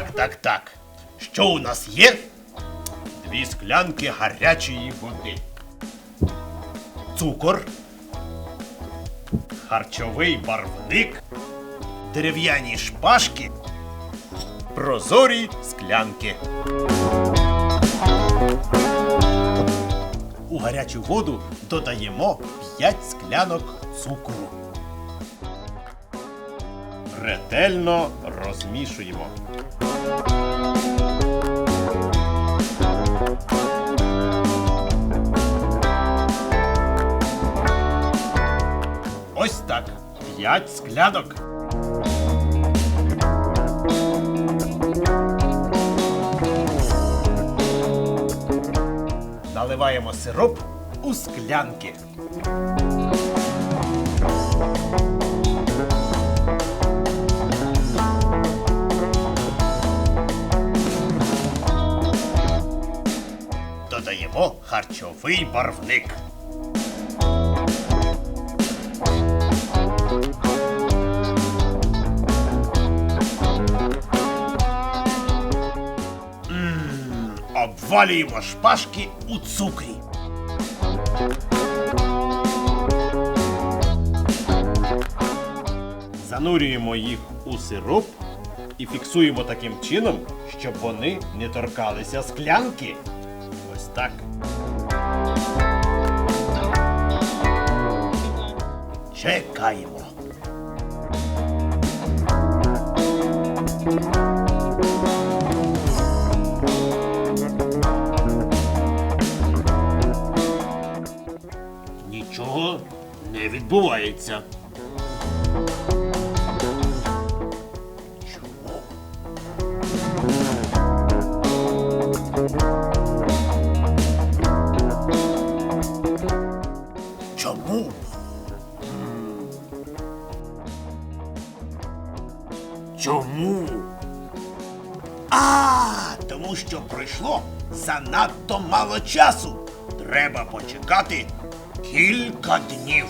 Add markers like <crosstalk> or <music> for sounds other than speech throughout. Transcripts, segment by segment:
Так, що у нас є? Дві склянки гарячої води. Цукор. Харчовий барвник. Дерев'яні шпажки. Прозорі склянки. У гарячу воду додаємо 5 склянок цукру. Ретельно розмішуємо. 5 склянок. Наливаємо сироп у склянки. Додаємо харчовий барвник. М, Обвалюємо шпажки у цукрі. Занурюємо їх у сироп і фіксуємо таким чином, щоб вони не торкалися склянки. Ось так. Чекаємо. Відбувається. Чому? Чому? А, тому що пройшло занадто мало часу. Треба почекати кілька днів.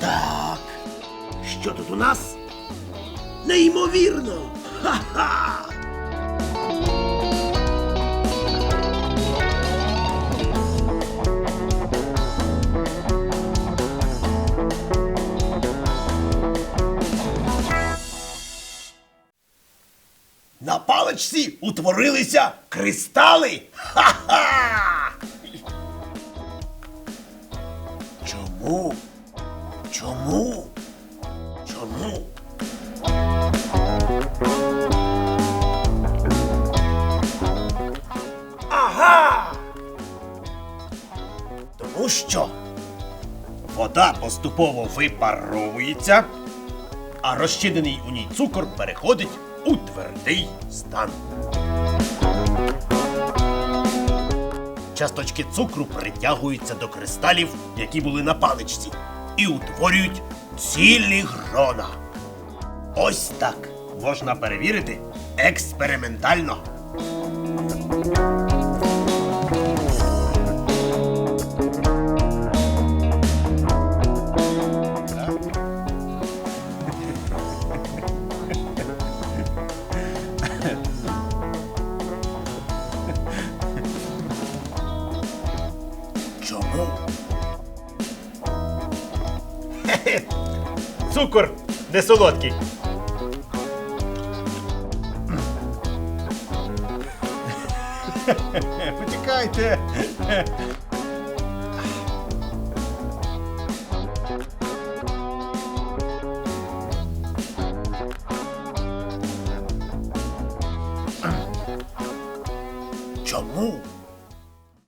Так. Що тут у нас? Неймовірно! Ха-ха! На паличці утворилися кристали. Ха-ха! Чому? Чому? Чому? Ага! Тому що вода поступово випаровується, а розчинений у ній цукор переходить у твердий стан. Часточки цукру притягуються до кристалів, які були на паличці, і утворюють цілі грона. Ось так можна перевірити експериментально. <laughs> Цукор не солодкий. <laughs> Почекайте. <laughs> Чому?